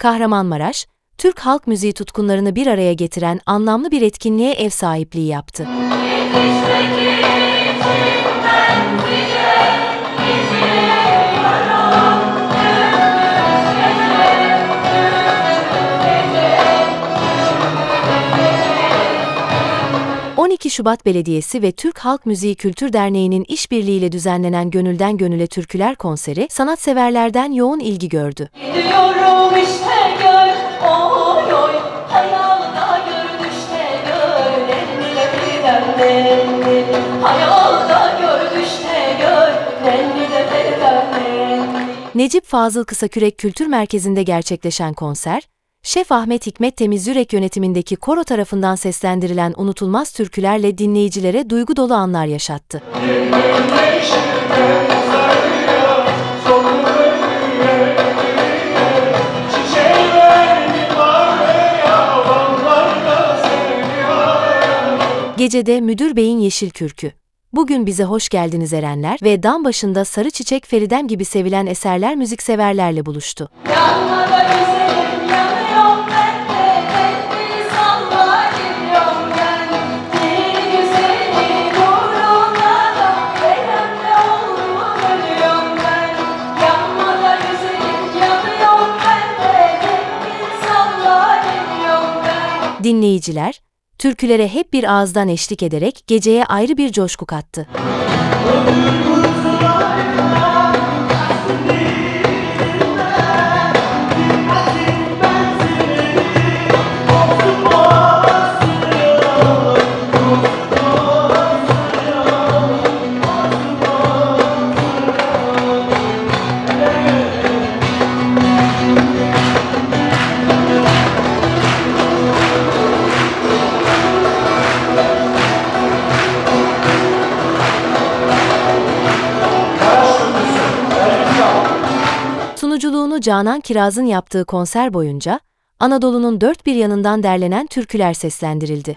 Kahramanmaraş, Türk halk müziği tutkunlarını bir araya getiren anlamlı bir etkinliğe ev sahipliği yaptı. ...12 Şubat Belediyesi ve Türk Halk Müziği Kültür Derneği'nin işbirliğiyle düzenlenen Gönülden Gönüle Türküler konseri... ...sanatseverlerden yoğun ilgi gördü. Gidiyorum işte gör, oy oy. Hayalda gör düşte gör, nenni de birden nenni Hayalda gör düşte gör, birden Necip Fazıl Kısakürek Kültür Merkezi'nde gerçekleşen konser, Şef Ahmet Hikmet Temiz Yürek yönetimindeki koro tarafından seslendirilen unutulmaz türkülerle dinleyicilere duygu dolu anlar yaşattı. Gecede Müdür Bey'in Yeşil Kürkü, Bugün Bize Hoş Geldiniz Erenler ve Dam Başında Sarı Çiçek Feridem gibi sevilen eserler müzikseverlerle buluştu. Dinleyiciler, türkülere hep bir ağızdan eşlik ederek geceye ayrı bir coşku kattı. Sunuculuğunu Canan Kiraz'ın yaptığı konser boyunca Anadolu'nun dört bir yanından derlenen türküler seslendirildi.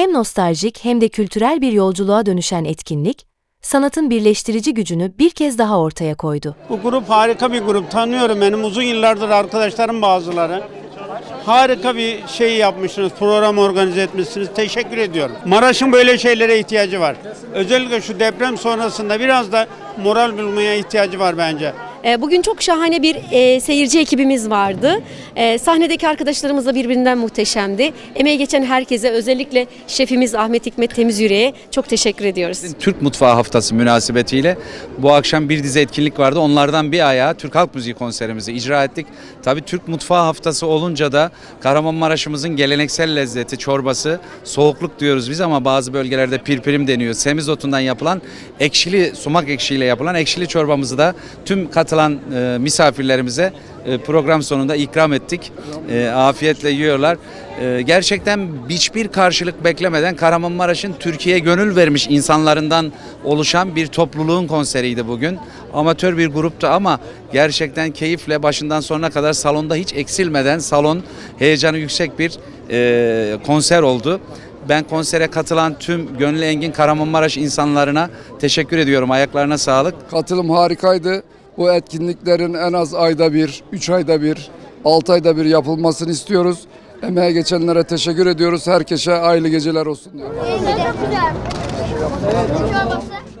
Hem nostaljik hem de kültürel bir yolculuğa dönüşen etkinlik, sanatın birleştirici gücünü bir kez daha ortaya koydu. Bu grup harika bir grup. Tanıyorum benim uzun yıllardır arkadaşlarım bazıları. Harika bir şey yapmışsınız, program organize etmişsiniz. Teşekkür ediyorum. Maraş'ın böyle şeylere ihtiyacı var. Özellikle şu deprem sonrasında biraz da moral bulmaya ihtiyacı var bence. E, Bugün çok şahane bir e, seyirci ekibimiz vardı. E, sahnedeki arkadaşlarımız da birbirinden muhteşemdi. Emeği geçen herkese özellikle şefimiz Ahmet Hikmet Temizyüre'ye çok teşekkür ediyoruz. Türk Mutfağı Haftası münasebetiyle bu akşam bir dizi etkinlik vardı. Onlardan bir ayağı Türk Halk Müziği konserimizi icra ettik. Tabii Türk Mutfağı Haftası olunca da Kahramanmaraş'ımızın geleneksel lezzeti çorbası, soğukluk diyoruz biz ama bazı bölgelerde pirpirim deniyor. Semizotundan yapılan ekşili, sumak ekşiyle yapılan ekşili çorbamızı da tüm katılan e, misafirlerimize e, program sonunda ikram ettik. E, afiyetle yiyorlar. E, gerçekten hiçbir karşılık beklemeden Kahramanmaraş'ın Türkiye'ye gönül vermiş insanlarından oluşan bir topluluğun konseriydi bugün. Amatör bir gruptu ama gerçekten keyifle başından sonuna kadar salonda hiç eksilmeden salon heyecanı yüksek bir e, konser oldu. Ben konsere katılan tüm Gönül Engin Kahramanmaraş insanlarına teşekkür ediyorum. Ayaklarına sağlık. Katılım harikaydı. Bu etkinliklerin en az ayda bir, üç ayda bir, altı ayda bir yapılmasını istiyoruz. Emeğe geçenlere teşekkür ediyoruz. Herkese hayırlı geceler olsun diyorum. Çorbası.